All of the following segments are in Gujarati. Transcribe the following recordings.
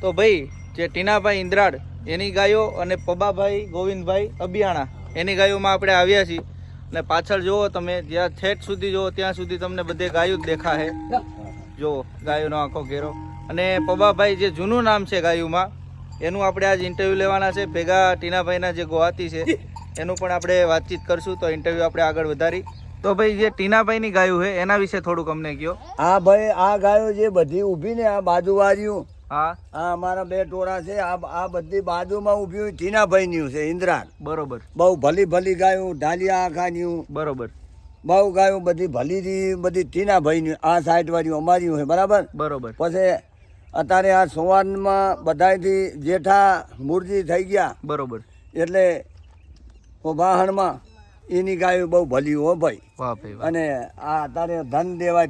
તો ભાઈ, જે ટીનાભાઈ ઇન્દ્રાડ, એની ગાયો અને પબાભાઈ ગોવિંદભાઈ અબિયાણા, એની ગાયોમાં આપણે આવ્યા છીએ. અને પાછળ જુઓ તમે, જ્યાં છેઠ સુધી જુઓ, ત્યાં સુધી તમને બધે ગાયો જ દેખાશે. જુઓ, ગાયોનો આખો ઘેરો. અને પબાભાઈ જે જૂનું નામ છે ગાયુમાં, એનું આપણે આજ ઇન્ટરવ્યૂ લેવાના છે. ભેગા ટીનાભાઈના જે ગોહાતી છે, એનું પણ આપણે વાતચીત કરશું, તો ઇન્ટરવ્યૂ આપણે આગળ વધારી. તો ભાઈ, જે ટીનાભાઈની ગાયું છે, એના વિશે થોડુંક અમને કહો. આ ભાઈ, આ ગાયો જે બધી ઊભી ને આ બાજુવાળીઓ હા? હા અમારા બે ટોળા છે આ આ બધી બાજુમાં ઊભી હોય ટીનાભાઈની છે ઇન્દ્રા બરોબર. બહુ ભલી ભલી ગાયું ઢાલિયા આખાની. બરોબર. બહુ ગાયું બધી ભલી બધી ટીનાભાઈની આ સાઈડ વાળી અમારી છે બરાબર? બરોબર. પછી અત્યારે આ સોવાનમાં બધાયથી જેઠા મૂર્તિ થઈ ગયા. બરોબર. એટલે વાહણમાં એની ગાયો બહુ ભલી હો ભાઈ. ભાઈ અને આ અત્યારે ધન દેવા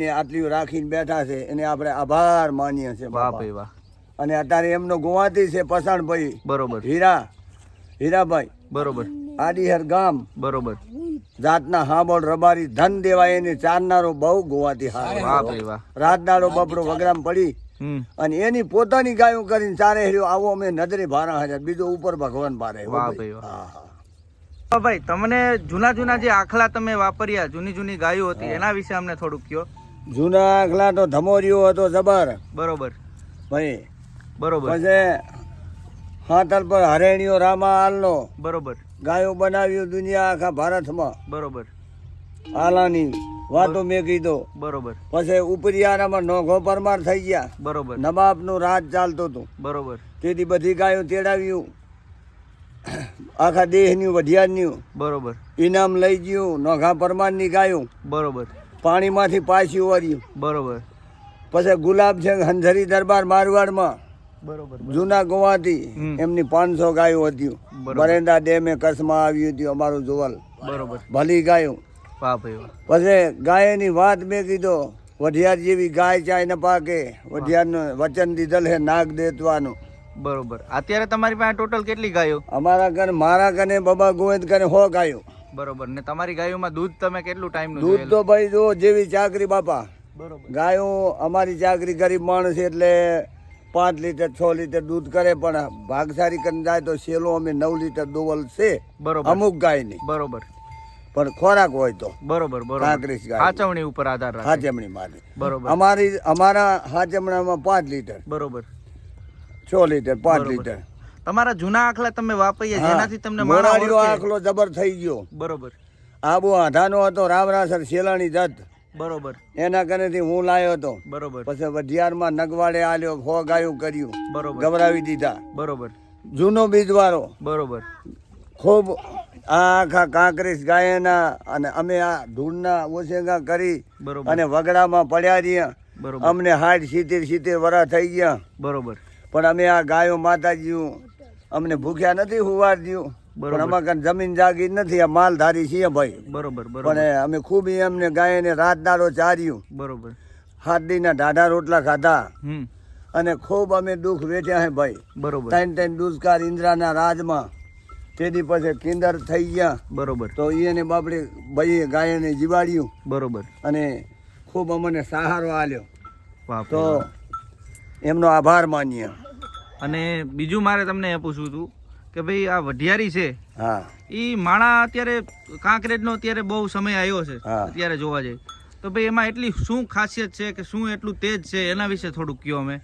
ને આટલી રાખીને બેઠા છે એને આપણે આભાર માનીએ છીએ. અને અત્યારે એમનો ગુવાતી છે પસાણભાઈ. બરોબર. હીરા હીરાભાઈ. બરોબર. આડીહર ગામ. બરોબર. જાતના હાંબળ રબારી ધન દેવા એને ચારનારો બહુ ગુવાતી હાર ભાઈ વાહ. રાત દાડો બપડો વગરામ પડી. અને એની પોતાની ગાયું કરીને ચારે હેર્યો આવો અમે નજરે ભારા હજાર બીજો ઉપર ભગવાન ભારે હા. ભાઈ. તમને જૂના જૂના જે આખલા તમે વાપર્યા જૂની જૂની ગાયો હતી એના વિશે અમને થોડુંક કયો. જૂના આખલા તો ધમોરિયો હતો જબર. બરોબર. ભાઈ બરોબર. પછી હાથલ પર હરેણીઓ રામા હાલનો બરોબર. ગાયો બનાવ્યું દુનિયા આખા ભારતમાં. બરોબર. આલાની વાતો મેં કીધો. બરોબર. પછી ઉપરિયારામાં નોઘો પરમાર થઈ ગયા. બરોબર. નવાબનું રાજ ચાલતું હતું. બરોબર. તેથી બધી ગાયો તેડાવ્યું. આખા દેહની વઢિયારની બરોબર. ઇનામ લઈ ગયું નોઘા પરમાનની ગાયું. બરોબર. પાણીમાંથી પાછી વળ્યું બરોબર. પછી ગુલાબ છે હંઝરી દરબાર મારવાડમાં. બરોબર જૂના ગોવાથી એમની પાંચસો ગાયો હતી. બરેન્ડા ડેમે કચ્છમાં આવ્યું હતું અમારું જોવલ. બરોબર. ભલી ગાયું. પછી ગાયની પછી ગાયની વાત મેં કીધો વઢિયાર જેવી ગાય ચાય ન પાકે વઢિયારનું વચન દીધલ હે નાગ દેતવાનું. બરોબર. અત્યારે તમારી પાસે ટોટલ કેટલી ગાયો? અમારા ઘરે મારા ઘરે બાબા ગોવિંદ કને હો ગાયો. બરોબર. ને તમારી ગાયોમાં દૂધ તમે કેટલું ટાઈમ દૂધ તો ભાઈ જો જેવી ચાકરી બાપા. બરોબર. ગાયો અમારી ચાકરી ગરીબ માણસ એટલે પાંચ લીટર છ લીટર દૂધ કરે પણ ભાગસારી કરીને જાય તો સેલો અમે નવ લીટર દોવલ છે. બરોબર. અમુક ગાયની બરોબર. પણ ખોરાક હોય તો. બરોબર બરોબર. ગાય. સાચવણી ઉપર આધાર રાખે. હાચમણી માટે બરોબર. અમારી અમારા હાચમણામાં પાંચ લીટર. બરોબર. છ લીટર પાંચ. લીટર. તમારા જૂના આખલા તમે વાપરીએ જેનાથી તમને માણા આખલો જબર થઈ ગયો. બરોબર. આબુ આધાનો હતો રામરાસર શેલાણી જત બરોબર. એના કનેથી હું લાયો હતો. બરોબર. પછી વઢિયારમાં નગવાડે આલ્યો ફો ગાયું કર્યું. બરોબર. ગભરાવી દીધા. બરોબર. જૂનો બીજવાળો બરોબર. ખૂબ આ આખા કાંકરેશ ગાયના અને અમે આ ધૂળના ઓસેગા કરી અને વગડામાં પડ્યા રહ્યા. અમને હાઠ સિત્તેર સિત્તેર વરા થઈ ગયા. બરોબર. પણ અમે આ ગાયો માતાજી અમને ભૂખ્યા નથી હુવાર દ્યું પણ અમારે જમીન જાગી નથી આ માલધારી છીએ ભાઈ. બરોબર પણ અમે ખૂબ ઈ એમને ગાયને રાત દાડો ચાર્યું. બરોબર. હાથડીના ઢાઢા રોટલા ખાધા. અને ખૂબ અમે દુઃખ વેઠ્યા હે ભાઈ. બરોબર. ત્રણ ત્રણ દુષ્કાળ ઇન્દ્રાના રાજમાં. તેથી પછી કિંદર થઈ ગયા. બરોબર. તો એને બાપડે ભાઈએ ગાયને જીવાડ્યું. બરોબર. અને ખૂબ અમને સહારો આલ્યો. તો. એમનો આભાર માનીએ. અને બીજું મારે તમને એ પૂછવું હતું કે ભાઈ આ વઢિયારી છે હા. એ માણા અત્યારે કાંકરેજનો અત્યારે બહુ સમય આવ્યો છે અત્યારે જોવા જઈએ. તો ભાઈ એમાં એટલી શું ખાસિયત છે કે શું એટલું તેજ છે એના વિશે થોડુંક કયો અમે?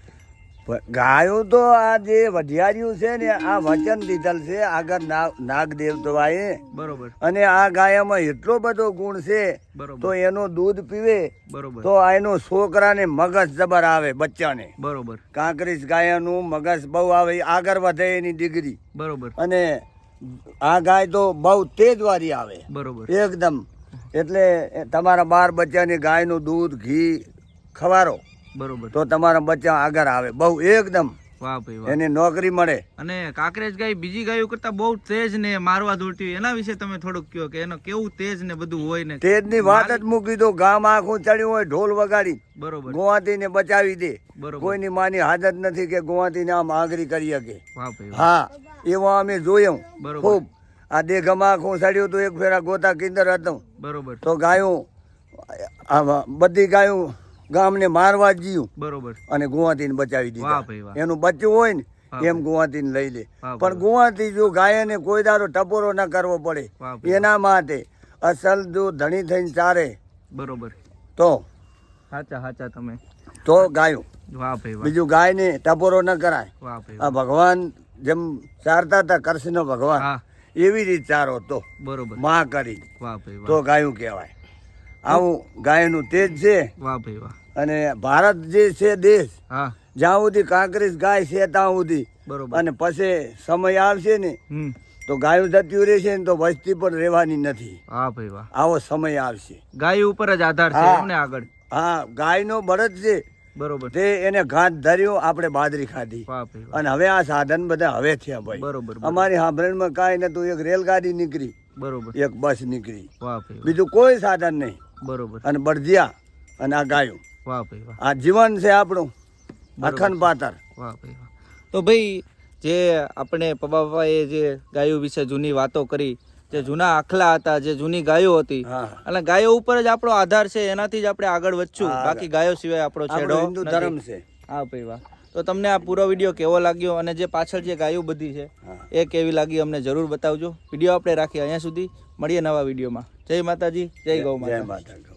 ગાયો તો આ જે વઢિયારીયું છે ને આ વચન દીધલ છે આગળ નાગ નાગ દેવતવાએ બરોબર. અને આ ગાયામાં એટલો બધો ગુણ છે તો એનું દૂધ પીવે બરોબર. તો એનો છોકરાને મગજ જબર આવે બચ્ચાને. બરોબર. કાંકરીસ ગાયાનું મગજ બહુ આવે આગળ વધે એની ડિગ્રી. બરોબર. અને આ ગાય તો બહુ તેજવાળી આવે. બરોબર. એકદમ. એટલે તમારા બાર બચ્ચાને ગાયનું દૂધ ઘી ખવારો. બરોબર. તો તમારા બચ્ચા આગળ આવે. બહુ એકદમ. વાહ ભાઈ વાહ. એને નોકરી મળે. અને કાંકરેજ ગાય બીજી ગાયો કરતા બહુ તેજ ને મારવા દોડતી એના વિશે તમે થોડુંક કયો કે એનો કેવું તેજ ને બધું હોય ને? તેજની વાત જ મૂકી દો. ગામ આખું ચડ્યું હોય ઢોલ વગાડી. બરોબર. ગોવાતીને બચાવી દે. કોઈની માની હાજત નથી કે ગોવાતીને આમ આગરી કરી શકે. હા એવો અમે જોયું. ખૂબ. આ દેખમાં આખું ચડ્યું તો એક ફેરા ગોતા કિંદર હતું. બરોબર. તો ગાયું બધી ગાયું ગામને મારવા જ ગયું. બરોબર. અને ગુવાતીને બચાવી દીધા. એનું બચ્યું હોય ને એમ ગુવાતીને લઈ લે. પણ ગુવાહાટી જો ગાયને કોઈ દારો ટપોરો ન કરવો પડે. એના માટે અસલ જો ધણી થઈને ચારે. બરોબર. તો સાચા સાચા તમે. તો ગાયું. બીજું ગાયને ટપોરો ન કરાય. આ ભગવાન જેમ ચારતા હતા કૃષ્ણ ભગવાન એવી રીતે ચારો તો બરોબર. માં કરી. તો ગાયું કહેવાય. આવું ગાયનું તેજ છે. વાહ ભાઈ વાહ. અને ભારત જે છે દેશ હા. જ્યાં સુધી કાંકરીસ ગાય છે ત્યાં સુધી. બરોબર. અને પછી સમય આવશે ને તો ગાયું જતી રહેશે ને તો વસ્તી પણ રહેવાની નથી. હા ભાઈ વાહ. આવો સમય આવશે. ગાય ઉપર જ આધાર છે. એમને આગળ? હા ગાયનો બળદ છે. બરોબર. તે એને ઘાત ધર્યો આપણે બાદરી ખાધી. અને હવે આ સાધન બધા હવે થયા ભાઈ. બરોબર. અમારી સાંભળણમાં કાંઈ નતું એક રેલગાડી નીકળી. બરોબર. એક બસ નીકળી. બીજું કોઈ સાધન નહીં. બરોબર. અને બળદિયા અને આ ગાયો. વાહ ભાઈ વાહ. આ જીવન છે આપણું. અખંડ પાતર. વાહ ભાઈ વાહ. તો ભાઈ જે આપણે પપ્પાએ જે ગાયો વિશે જૂની વાતો કરી જે જૂના આખલા હતા જે જૂની ગાયો હતી અને ગાયો ઉપર જ આપણો આધાર છે એનાથી જ આપણે આગળ વધશું. બાકી ગાયો સિવાય આપણો છેડો હિન્દુ ધર્મ છે. હા ભાઈ વાહ. તો તમને આ પૂરો વીડિયો કેવો લાગ્યો અને જે પાછળ જે ગાયો બધી છે એ કેવી લાગી અમને જરૂર બતાવજો. વીડિયો આપણે રાખીએ અહીંયા સુધી. મળીએ નવા વિડીયોમાં. જય માતાજી જય ગૌ માતા.